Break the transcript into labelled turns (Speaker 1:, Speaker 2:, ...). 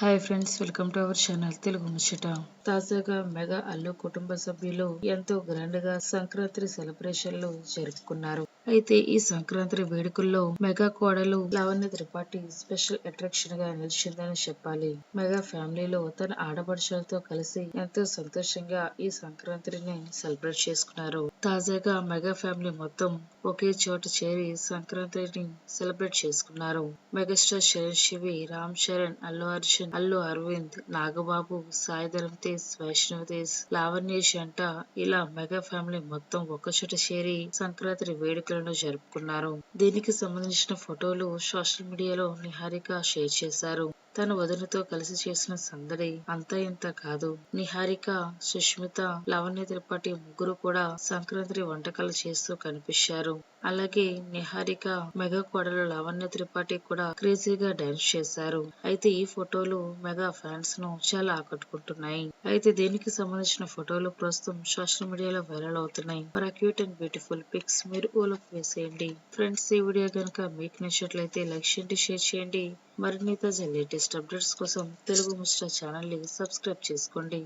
Speaker 1: Hi friends welcome to our channel Telugu ముచ్చట తాజాగా mega Allu కుటుంబ సభ్యులు ఎంతో గ్రాండ్గా సంక్రాంతి సెలబ్రేషన్లు జరుపుకున్నారు. అయితే ఈ సంక్రాంతి వేడుకల్లో మెగా కోడలు లావణ్య త్రిపాఠి స్పెషల్ అట్రాక్షన్గా నిలిచిందని చెప్పాలి. మెగా ఫ్యామిలీలో తన ఆడపడుచులతో కలిసి ఎంతో సంతోషంగా ఈ సంక్రాంతిని సెలబ్రేట్ చేసుకున్నారు. తాజాగా మెగా ఫ్యామిలీ మొత్తం ఒకే చోట చేరి సంక్రాంతిని సెలబ్రేట్ చేసుకున్నారు. మెగాస్టార్ చిరంజీవి రామ్ చరణ్ అల్లు అర్జున్ అల్లు అరవింద్ నాగబాబు సాయి ధరమ్ తేజ్ వైష్ణవ్ తేజ్ లావణ్యేష్ అంట ఇలా మెగా ఫ్యామిలీ మొత్తం ఒక్కచోట చేరి సంక్రాంతి వేడుకలను జరుపుకున్నారు. దీనికి సంబంధించిన ఫోటోలు సోషల్ మీడియాలో నిహారిక షేర్ చేశారు. తన వదినతో కలిసి చేసిన సందడి అంత ఇంత కాదు. నిహారిక సుష్మిత లవణ్య త్రిపాఠి ముగ్గురు కూడా సంక్రాంతి వంటకాలు చేస్తూ కనిపించారు. అలాగే నిహారిక మెగా కోడలు లావణ్య త్రిపాఠి కూడా క్రేజీగా డాన్స్ చేశారు. అయితే ఈ ఫోటోలు మెగా ఫ్యాన్స్ను చాలా ఆకట్టుకుంటున్నాయి. అయితే దీనికి సంబంధించిన ఫోటోలు ప్రస్తుతం సోషల్ మీడియాలో వైరల్ అవుతున్నాయి. For cute and beautiful pics మీరు ఓలోకి వేసేయండి. ఫ్రెండ్స్ ఈ వీడియో కనుక మీకు నచ్చినట్లయితే లైక్ చేయండి షేర్ చేయండి. మరిన్ని తాజా లేటెస్ట్ అప్డేట్స్ కోసం తెలుగు ముస్టా ఛానల్ని సబ్స్క్రైబ్ చేసుకోండి.